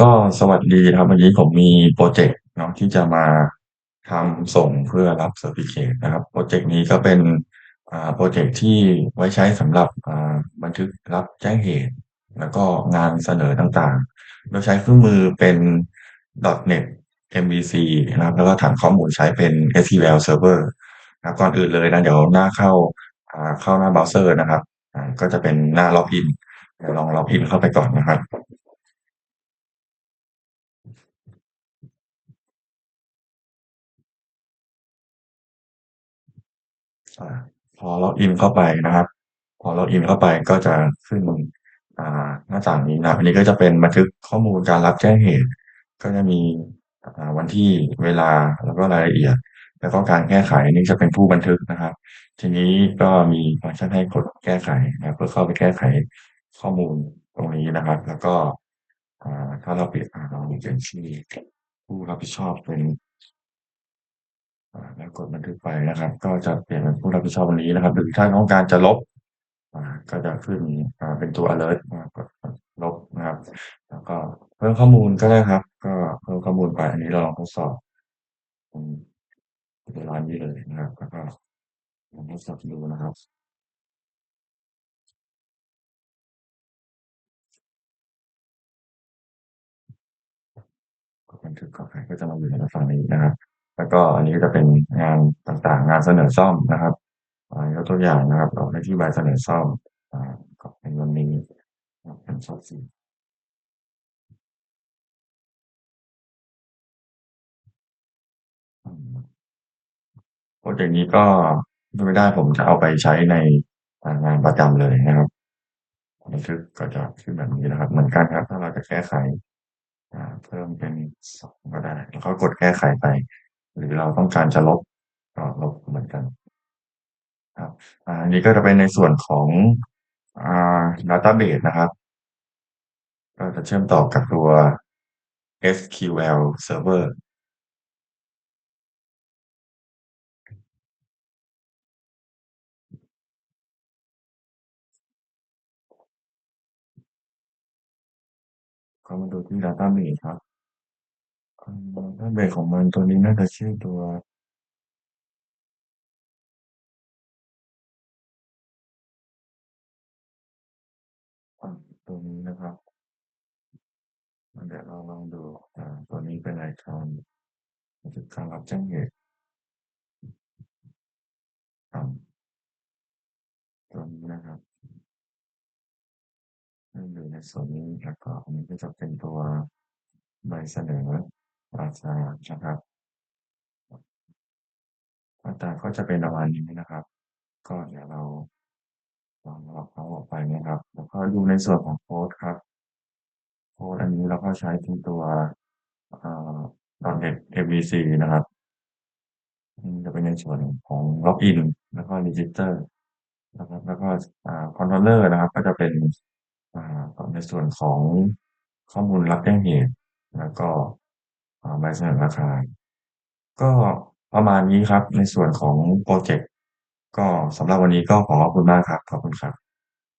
ก็สวัสดีครับวันนี้ผมมีโปรเจกต์เนาะที่จะมาทำส่งเพื่อรับเซอร์ติเคตนะครับโปรเจกต์นี้ก็เป็นโปรเจกต์ที่ไว้ใช้สำหรับบันทึกรับแจ้งเหตุ แล้วก็งานเสนอต่างๆ โดยใช้เครื่องมือเป็น .NET MVC นะครับแล้วก็ฐานข้อมูลใช้เป็น SQL Server นะก่อนอื่นเลยนะเดี๋ยวหน้าเข้าเข้าหน้าเบราว์เซอร์นะครับ ก็จะเป็นหน้าล็อกอินเดี๋ยวลองล็อกอินเข้าไปก่อนนะครับ พอล็อกอินเข้าไปนะครับ พอล็อกอินเข้าไปก็จะขึ้นหน้าต่างนี้นะอันนี้ก็จะเป็นบันทึกข้อมูลการรับแจ้งเหตุ ก็จะมีวันที่เวลาแล้วก็รายละเอียด แล้วก็การแก้ไขนี่จะเป็นผู้บันทึกนะครับ ทีนี้ก็มีฟังก์ชันให้กดแก้ไขนะเพื่อเข้าไปแก้ไขข้อมูลตรงนี้นะครับ แล้วก็ถ้าเราเปลี่ยนเราเปลี่ยนชื่อผู้รับผิดชอบเป็น แล้วกดบันทึกไปนะครับ ก็จะเปลี่ยนเป็นผู้รับผิดชอบวันนี้นะครับ หรือถ้าต้องการจะลบก็จะขึ้นเป็นตัว alert กดลบนะครับ แล้วก็เพิ่มข้อมูลก็ได้ครับ ก็เพิ่มข้อมูลไปอันนี้เราลองทดสอบในร้านนี้เลยนะครับแล้วก็ลองทดสอบดูนะครับกดบันทึกก็จะมาอยู่ในฝั่งนี้นะครับ แล้วก็อันนี้ก็จะเป็นงานต่างๆ งานเสนอซ่อมนะครับอ่ายกตัวอย่างนะครับเราได้ที่ใบเสนอซ่อมอ่าก็เป็นวันนี้นะครับเป็นซอต์ซีอืมโปรเจกต์นี้ก็ไม่ได้ผมจะเอาไปใช้ในงานประจำเลยนะครับบันทึกก็จะขึ้นแบบนี้นะครับ เหมือนกันครับ ถ้าเราจะแก้ไขเพิ่มเป็นสองก็ได้ แล้วก็กดแก้ไขไป หรือเราต้องการจะลบก็ลบเหมือนกัน ครับอันนี้ก็จะเป็นในส่วนของอ่า database นะครับ ก็จะเชื่อมต่อกับตัว SQL Server ก็มาดูที่ database ครับ อืม database ของมันตัวนี้น่าจะชื่อตัวตัวนี้นะครับเดี๋ยวเราลองดูตัวนี้เป็นไอคอนบันทึการรับแจ้งเหตุตัวนี้นะครับให้อยู่ในส่วนนี้แล้วก็อันนี้ก็จะเป็นตัวใบเสนอ ราคานะครับหน้าตาก็จะเป็นประมาณนี้นะครับ ก็เดี๋ยวเราลองลอกเขาออกไปนะครับ แล้วก็ดูในส่วนของโค้ดครับโค้ดอันนี้เราก็ใช้เป็นตัวอ่า .NET MVC นะครับจะเป็นในส่วนของล็อกอินแล้วก็ register นะครับ แล้วก็คอ่า controller นะครับ ก็จะเป็นอ่าในส่วนของข้อมูลรับแจ้งเหตุ แล้วก็ อ่าใบเสนอราคา ก็ประมาณนี้ครับในส่วนของโปรเจกต์ก็สำหรับวันนี้ก็ขอขอบคุณมากครับ ขอบคุณครับ